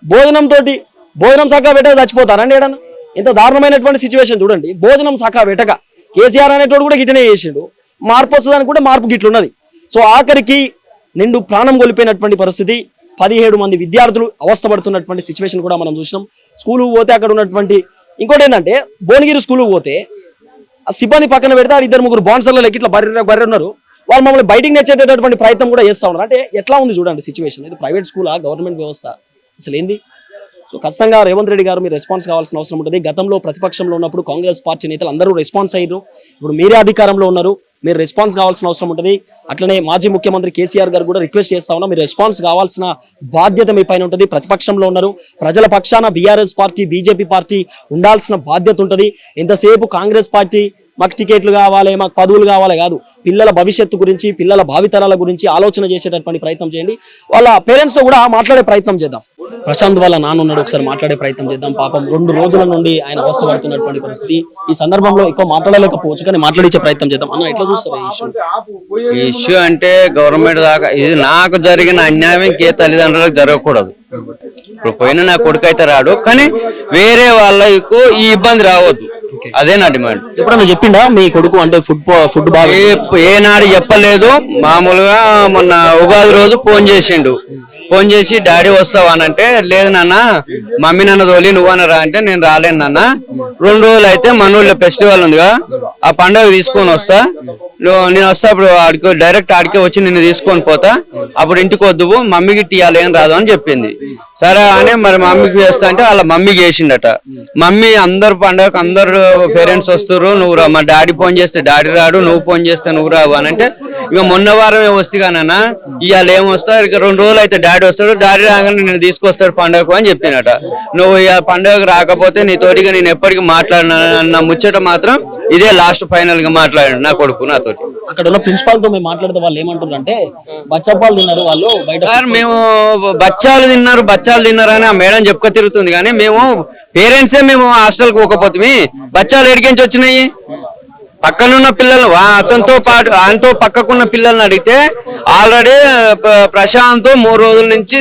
భోజనం తోటి భోజనం సకా పెట్టక చచ్చిపోతారండి ఏడన్నా? ఇంత దారుణమైనటువంటి సిచ్యువేషన్ చూడండి. భోజనం సకా పెట్టక. కేసీఆర్ అనేటోడు కూడా గిట్టనే చేసిండు. మార్పు వస్తుందని కూడా మార్పు గిట్లున్నది. సో ఆఖరికి నిండు ప్రాణం కోల్పోయినటువంటి పరిస్థితి. పదిహేడు మంది విద్యార్థులు అవస్థపడుతున్నటువంటి సిచ్యువేషన్ కూడా మనం చూసినాం. స్కూల్ పోతే అక్కడ ఉన్నటువంటి ఇంకోటి ఏంటంటే భువనగిరి స్కూల్ పోతే ఆ సిబ్బంది పక్కన పెడితే ఆ ఇద్దరు ముగ్గురు బాన్సర్ల లెక్క ఇట్లా బర్రె బర్రె ఉన్నారు. వాళ్ళు మమ్మల్ని బయటికి నేర్చేటటువంటి ప్రయత్నం కూడా చేస్తా ఉన్నారు. అంటే ఎట్లా ఉంది చూడండి సిచ్యువేషన్ ఇది ప్రైవేట్ స్కూలా గవర్నమెంట్ వ్యవస్థ? అసలు ఏంది సో ఖచ్చితంగా రేవంత్ రెడ్డి గారు మీరు రెస్పాన్స్ కావాల్సిన అవసరం ఉంటుంది. గతంలో ప్రతిపక్షంలో ఉన్నప్పుడు కాంగ్రెస్ పార్టీ నేతలు అందరూ రెస్పాన్స్ అయ్యారు. ఇప్పుడు మీరే అధికారంలో ఉన్నారు. మీరు రెస్పాన్స్ కావాల్సిన అవసరం ఉంటుంది. అట్లనే మాజీ ముఖ్యమంత్రి కేసీఆర్ గారు కూడా రిక్వెస్ట్ చేస్తా ఉన్నా మీరు రెస్పాన్స్ కావాల్సిన బాధ్యత మీ పైన ఉంటుంది. ప్రతిపక్షంలో ఉన్నారు. ప్రజల పక్షాన బీఆర్ఎస్ పార్టీ బీజేపీ పార్టీ ఉండాల్సిన బాధ్యత ఉంటుంది. ఎంతసేపు కాంగ్రెస్ పార్టీ మాకు టికెట్లు కావాలి మాకు పదవులు కావాలి కాదు. పిల్లల భవిష్యత్తు గురించి పిల్లల భావితరాల గురించి ఆలోచన చేసేటటువంటి ప్రయత్నం చేయండి. వాళ్ళ పేరెంట్స్తో కూడా మాట్లాడే ప్రయత్నం చేద్దాం. ప్రశాంత్ వాళ్ళ నాన్న ఉన్నాడు ఒకసారి మాట్లాడే ప్రయత్నం చేద్దాం. పాపం రెండు రోజుల నుండి ఆయన అవస్థపడుతున్నటువంటి పరిస్థితి. ఈ సందర్భంలో ఎక్కువ మాట్లాడలేకపోవచ్చు కానీ మాట్లాడించే ప్రయత్నం చేద్దాం. అన్న ఎట్లా చూస్తారు ఇష్యూ ఇష్యూ అంటే గవర్నమెంట్ దాకా ఇది నాకు జరిగిన అన్యాయం ఇంకే తల్లిదండ్రులకు జరగకూడదు. ఇప్పుడు పోయిన నా కొడుకు అయితే రాడు కానీ వేరే వాళ్ళకు ఈ ఇబ్బంది రావద్దు. అదే నా డిమాండ్. ఎప్పుడన్నా చెప్పిండా? మీ కొడుకు అంటే ఫుడ్ ఫుడ్ బాగా ఏ ఏనాడు చెప్పలేదు. మామూలుగా మొన్న ఉగాది రోజు ఫోన్ చేసిండు. ఫోన్ చేసి డాడీ వస్తావా? అని అంటే లేదు నాన్న మమ్మీ నాన్న తోలి నువ్వనరా అంటే నేను రాలేను నాన్న. రెండు రోజులు అయితే మన ఊళ్ళో ఫెస్టివల్ ఉందిగా. ఆ పండుగ తీసుకొని వస్తా. నేను వస్తా అప్పుడు ఆడికి డైరెక్ట్ ఆడికే వచ్చి నిన్ను తీసుకొని పోతా. అప్పుడు ఇంటికి వద్దువు మమ్మీకి టీయాలి ఏం రాదు అని చెప్పింది. సరే అని మరి మమ్మీకి చేస్తా అంటే వాళ్ళ మమ్మీకి వేసిండట మమ్మీ అందరు పండుగ అందరు పేరెంట్స్ వస్తారు నువ్వు రా. మా డాడీ ఫోన్ చేస్తే డాడీ రాడు నువ్వు ఫోన్ చేస్తే నువ్వు రావు అని అంటే ఇక మొన్న వారమే వస్తే కానన్న ఇవాళ ఏం వస్తా? ఇక రెండు రోజులు అయితే డాడీ వస్తాడు డాడీ రాగానే నేను తీసుకొస్తాడు పండగకు అని చెప్పినట. నువ్వు ఇక పండగకు రాకపోతే నీ తోటిగా నేను ఎప్పటికీ మాట్లాడినా అన్న ముచ్చట మాత్రం ఇదే లాస్ట్ ఫైనల్గా మాట్లాడాడు నా కొడుకు నాతోటి అక్కడ ఉన్న ప్రిన్సిపాల్తో మేము మాట్లాడితే వాళ్ళు ఏమంటారు అంటే బచ్చపాలు తిన్నారు వాళ్ళు బయట సార్ మేము బచ్చాలు తిన్నారు బచ్చాలు తిన్నారు అని ఆ మేడం చెప్పుకో తిరుగుతుంది. కానీ మేము పేరెంట్సే మేము హాస్టల్కు పోకపోతే బచ్చాలు ఎడికించి వచ్చినాయి? పక్కనున్న పిల్లలు వా- అతనితో పాటు ఆయనతో పక్కకున్న పిల్లల్ని అడిగితే ఆల్రెడీ ప్రశాంత్ మూడు రోజుల నుంచి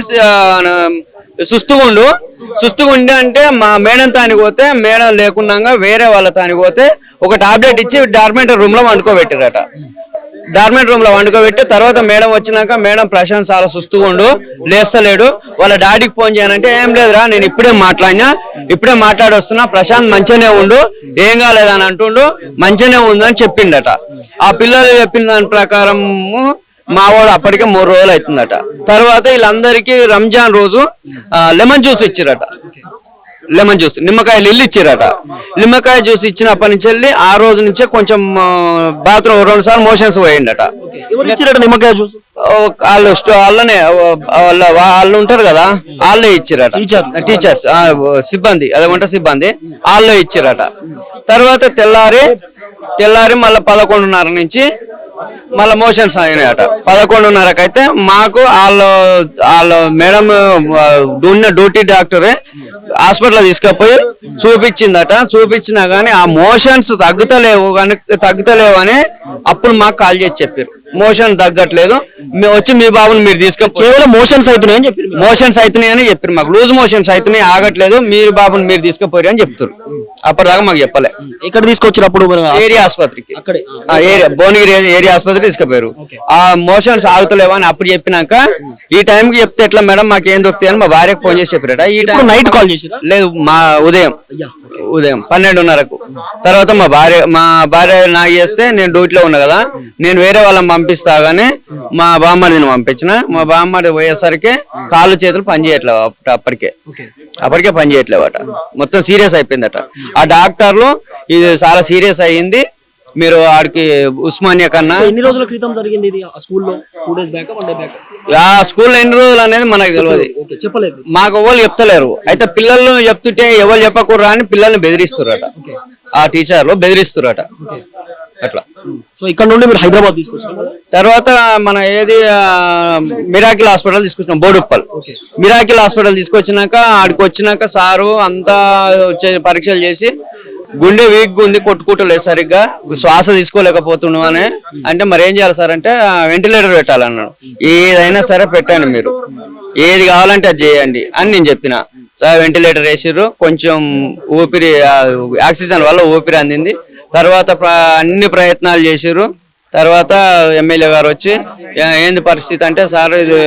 సుస్తుగుండు. సుస్తుగుండి అంటే మా మేడం తానికి పోతే మేడం లేకుండా వేరే వాళ్ళ తానికి పోతే ఒక టాబ్లెట్ ఇచ్చి డార్మెంటర్ రూమ్లో వండుకోబెట్టారట. డార్మెంట్ రూమ్లో వండుకోబెట్టి తర్వాత మేడం వచ్చినాక మేడం ప్రశాంత్ చాలా సుస్తుగుండు లేస్తలేడు. వాళ్ళ డాడీకి ఫోన్ చేయనంటే ఏం లేదురా నేను ఇప్పుడే మాట్లాడినా ఇప్పుడే మాట్లాడొస్తున్నా ప్రశాంత్ మంచిగానే ఉండు ఏం కాలేదని అంటుండు మంచిగానే ఉంది అని చెప్పిండట. ఆ పిల్లలు చెప్పిన దాని ప్రకారము మా వాడు అప్పటికే మూడు రోజులు అవుతుందట. తర్వాత వీళ్ళందరికీ రంజాన్ రోజు లెమన్ జ్యూస్ ఇచ్చిరట. లెమన్ జ్యూస్ నిమ్మకాయ ఇల్లు ఇచ్చిరట నిమ్మకాయ జ్యూస్ ఇచ్చినప్పటి నుంచి వెళ్ళి ఆ రోజు నుంచే కొంచెం బాత్రూమ్ రెండు సార్లు మోషన్స్ పోయిండట నిమ్మకాయ జ్యూస్? వాళ్ళు వాళ్ళనే వాళ్ళ వాళ్ళు ఉంటారు కదా వాళ్ళే ఇచ్చిరట. టీచర్స్ సిబ్బంది అదే వంట సిబ్బంది వాళ్ళే ఇచ్చిరట తర్వాత తెల్లారి తెల్లారి మళ్ళీ పదకొండున్నర నుంచి మళ్ళీ మోషన్స్ అయినాయట పదకొండున్నరకైతే మాకు వాళ్ళు వాళ్ళ మేడం ఉన్న డ్యూటీ డాక్టరే హాస్పిటల్ తీసుకుపోయి చూపించిందట. చూపించినా గానీ ఆ మోషన్స్ తగ్గుతలేవు కానీ తగ్గుతలేవు అని అప్పుడు మాకు కాల్ చేసి చెప్పారు మోషన్ తగ్గట్లేదు. వచ్చి మీ బాబుని మీరు కేవలం మోషన్స్ అవుతున్నాయని చెప్పారు. మోషన్స్ అవుతున్నాయి అని చెప్పారు మాకు. లూజ్ మోషన్స్ అవుతున్నాయి ఆగట్లేదు. మీరు బాబుని మీరు తీసుకుపోయారు అని చెప్తారు అప్పటిదాకా మాకు చెప్పలే. ఎక్కడ తీసుకొచ్చినప్పుడు ఏరియా ఆసుపత్రికి. ఏరియా భువనగిరి ఏరియా ఆసుపత్రి తీసుకుపోయారు. ఆ మోషన్స్ ఆగుతలేవా అని అప్పుడు చెప్పినాక ఈ టైం కి చెప్తే ఎట్లా మేడం మాకు ఏం దొరుకుతాయి అని మా భార్యకు ఫోన్ చేసి చెప్పారట. ఈ టైం నైట్ కాల్ చేసిరా? లేదు మా ఉదయం. ఉదయం పన్నెండున్నరకు. తర్వాత మా భార్య మా భార్య నాకు చేస్తే నేను డ్యూటీలో ఉన్నా కదా నేను వేరే వాళ్ళని పంపిస్తా గానీ మా బామ్మడిని పంపించిన. మా బామ్మడి పోయేసరికి కాళ్ళు చేతులు పని చేయట్లేవు అప్ప- అప్పటికే. అప్పటికే పని చేయట్లేవట. మొత్తం సీరియస్ అయిపోయిందట. ఆ డాక్టర్లు ఇది చాలా సీరియస్ అయ్యింది మీరు ఆడికి ఉస్మానియా కన్నా ఎన్ని రోజుల క్రితం జరిగింది ఇది? స్కూల్లో? Two days back one day back? ఆ స్కూల్ ఎన్ని రోజులు అనేది మనకు తెలియదు చెప్పలేదు. మాకు ఎవరు చెప్తలేరు. అయితే పిల్లలు చెప్తుంటే ఎవరు చెప్పకూడరా అని పిల్లల్ని బెదిరిస్తురట ఆ టీచర్లు బెదిరిస్తురట అట్లా. సో ఇక్కడ నుండి మీరు హైదరాబాద్ తీసుకొచ్చారు తర్వాత మన ఏది మిరాకిల్ హాస్పిటల్ తీసుకొచ్చినాం బోడుప్పల్. మిరాకిల్ హాస్పిటల్ తీసుకొచ్చినాక ఆడికి వచ్చినాక సారు అంతా పరీక్షలు చేసి గుండె వీక్ ఉంది కొట్టుకుంటలేదు సరిగ్గా. శ్వాస తీసుకోలేకపోతున్నాం అని అంటే మరి ఏం చేయాలి సార్ అంటే వెంటిలేటర్ పెట్టాలన్నాడు. ఏదైనా సరే పెట్టండి మీరు. ఏది కావాలంటే అది చేయండి అని నేను చెప్పిన. సార్ వెంటిలేటర్ వేసిర్రు. కొంచెం ఊపిరి ఆక్సిజన్ వల్ల ఊపిరి అందింది. తర్వాత అన్ని ప్రయత్నాలు చేసిర్రు. తర్వాత ఎమ్మెల్యే గారు వచ్చి ఏంది పరిస్థితి అంటే సార్ ఇది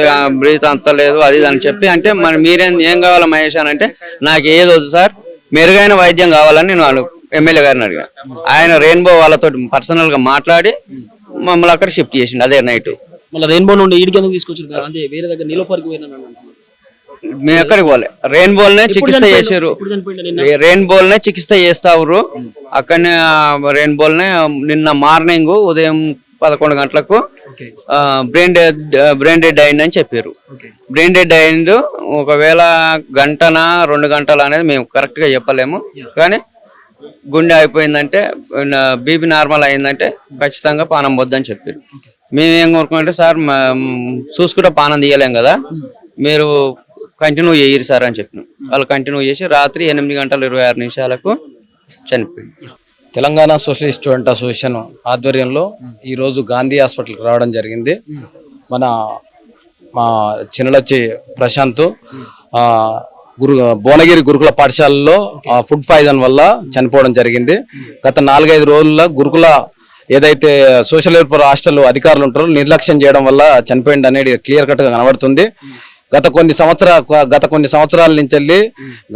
బ్రీత్ అంత లేదు అది ఇది అని చెప్పి అంటే మరి మీరేం ఏం కావాలి మహేష్ అని అంటే నాకు ఏది వద్దు సార్. మెరుగైన వైద్యం కావాలని నేను ఎమ్మెల్యే గారిని అడిగాను ఆయన రెయిన్బో వాళ్ళతో పర్సనల్గా మాట్లాడి మమ్మల్ని అక్కడ షిఫ్ట్ చేసిండు అదే నైట్ మళ్ళీ రెయిన్బో నుండి ఈడికి ఎందుకు తీసుకొచ్చారు కదా అంటే వేరే దగ్గర నీలోఫర్కి పోయినాను అని అంటున్నారు. మేము ఎక్కడికి పోలే రెయిన్బోల్నే చికిత్స చనిపోయిండు? చేసారు నిన్న? రెయిన్బోల్నే చికిత్స చేస్తావురు అక్కడనే రెయిన్బోల్నే నిన్న మార్నింగ్ ఉదయం పదకొండు గంటలకు బ్రెయిన్ డెడ్ బ్రెయిన్ డెడ్ అయింది అని చెప్పారు. బ్రెయిన్ డెడ్ అయిండు ఒకవేళ గంటన రెండు గంటలు అనేది మేము కరెక్ట్గా చెప్పలేము. కానీ గుండె అయిపోయిందంటే బీపీ నార్మల్ అయిందంటే ఖచ్చితంగా పానం వద్దని చెప్పారు. మేము ఏం కోరుకుంటే సార్ చూసుకుంటే పానం తీయలేం కదా. మీరు కంటిన్యూ చేయరు సార్ అని చెప్పినాం. వాళ్ళు కంటిన్యూ చేసి రాత్రి ఎనిమిది గంటల ఇరవై ఆరు నిమిషాలకు చనిపోయింది. తెలంగాణ సోషలిస్ట్ స్టూడెంట్ అసోసియేషన్ ఆధ్వర్యంలో ఈరోజు గాంధీ హాస్పిటల్కి రావడం జరిగింది. మన మా చిన్నలచ్చి ప్రశాంత్ గురు భువనగిరి గురుకుల పాఠశాలలో ఫుడ్ పాయిజన్ వల్ల చనిపోవడం జరిగింది. గత నాలుగైదు రోజుల్లో గురుకుల ఏదైతే సోషల్ వెల్ఫేర్ హాస్టల్ అధికారులు ఉంటారో నిర్లక్ష్యం చేయడం వల్ల చనిపోయింది అనేది క్లియర్ కట్గా కనబడుతుంది. గత కొన్ని సంవత్సరాల గత కొన్ని సంవత్సరాల నుంచి వెళ్ళి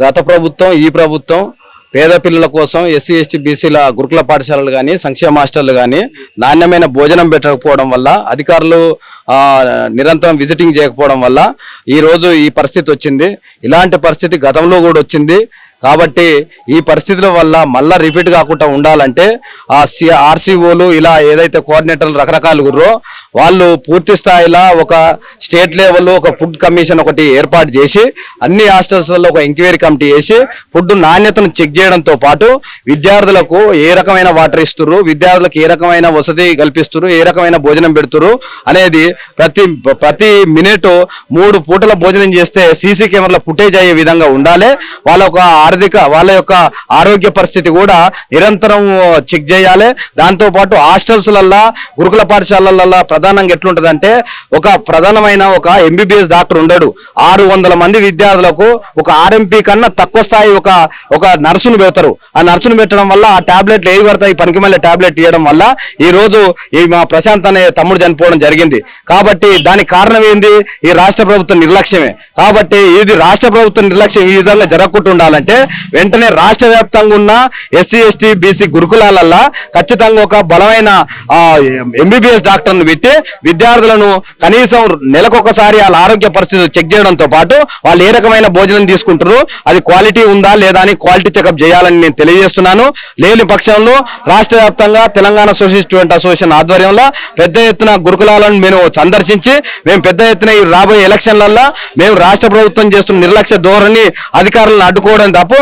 గత ప్రభుత్వం ఈ ప్రభుత్వం పేద పిల్లల కోసం ఎస్సీ ఎస్టీ బీసీల గురుకుల పాఠశాలలు కానీ సంక్షేమ హాస్టళ్ళు కానీ నాణ్యమైన భోజనం పెట్టకపోవడం వల్ల అధికారులు నిరంతరం విజిటింగ్ చేయకపోవడం వల్ల ఈరోజు ఈ పరిస్థితి వచ్చింది. ఇలాంటి పరిస్థితి గతంలో కూడా వచ్చింది. కాబట్టి ఈ పరిస్థితుల వల్ల మళ్ళా రిపీట్ కాకుండా ఉండాలంటే ఆ సి ఆర్సీఓలు ఇలా ఏదైతే కోఆర్డినేటర్లు రకరకాలు గుర్రో వాళ్ళు పూర్తి స్థాయిలో ఒక స్టేట్ లెవెల్లో ఒక ఫుడ్ కమిషన్ ఒకటి ఏర్పాటు చేసి అన్ని హాస్టల్స్లలో ఒక ఎంక్వైరీ కమిటీ చేసి ఫుడ్ నాణ్యతను చెక్ చేయడంతో పాటు విద్యార్థులకు ఏ రకమైన వాటర్ ఇస్తున్నారు విద్యార్థులకు ఏ రకమైన వసతి కల్పిస్తున్నారు ఏ రకమైన భోజనం పెడుతురు అనేది ప్రతి ప్రతి మినిట్ మూడు పూటల భోజనం చేస్తే సీసీ కెమెరాల ఫుటేజ్ అయ్యే విధంగా ఉండాలి. వాళ్ళ ఒక ఆర్థిక వాళ్ళ యొక్క ఆరోగ్య పరిస్థితి కూడా నిరంతరం చెక్ చేయాలి. దాంతో పాటు హాస్టల్స్లల్లా గురుకుల ప్రధాన ప్రధానంగా ఎట్లుంటదంటే ఒక ప్రధానమైన ఒక ఎంబీబీఎస్ డాక్టర్ ఉండడు. ఆరు వందల మంది విద్యార్థులకు ఒక ఆర్ఎంపీ కన్నా తక్కువ స్థాయి ఒక ఒక నర్సును పెడతారు. ఆ నర్సును పెట్టడం వల్ల ఆ టాబ్లెట్లు ఏవి పడతాయి? పనికి మళ్ళీ టాబ్లెట్ ఇవ్వడం వల్ల ఈ రోజు ఈ మా ప్రశాంత్ అనే తమ్ముడు చనిపోవడం జరిగింది. కాబట్టి దానికి కారణం ఏంది? ఈ రాష్ట్ర ప్రభుత్వ నిర్లక్ష్యమే. కాబట్టి ఇది రాష్ట్ర ప్రభుత్వ నిర్లక్ష్యం ఈ విధంగా జరగకుండా ఉండాలంటే వెంటనే రాష్ట్ర వ్యాప్తంగా ఉన్న ఎస్సీ ఎస్టీ బీసీ గురుకులాలల్లా ఖచ్చితంగా ఒక బలమైన ఎంబీబీఎస్ డాక్టర్ను పెట్టి విద్యార్థులను కనీసం నెలకొకసారి వాళ్ళ ఆరోగ్య పరిస్థితి చెక్ చేయడంతో పాటు వాళ్ళు ఏ రకమైన భోజనం తీసుకుంటారు అది క్వాలిటీ ఉందా లేదా అని క్వాలిటీ చెకప్ చేయాలని నేను తెలియజేస్తున్నాను. లేని పక్షంలో రాష్ట్ర వ్యాప్తంగా తెలంగాణ సోషల్ స్టూడెంట్ అసోసియేషన్ ఆధ్వర్యంలో పెద్ద ఎత్తున గురుకులాలను మేము సందర్శించి మేము పెద్ద ఎత్తున ఈ రాబోయే ఎలక్షన్లలో మేము రాష్ట్ర ప్రభుత్వం చేస్తున్న నిర్లక్ష్య ధోరణి అధికారులను అడ్డుకోవడం తప్ప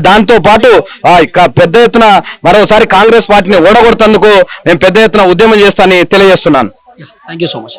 దాంతో పాటు ఆ, పెద్ద ఎత్తున మరోసారి కాంగ్రెస్ పార్టీని ఓడగొడుతందుకు మేము పెద్ద ఎత్తున ఉద్యమం చేస్తానని తెలియజేస్తున్నాను. Thank you so much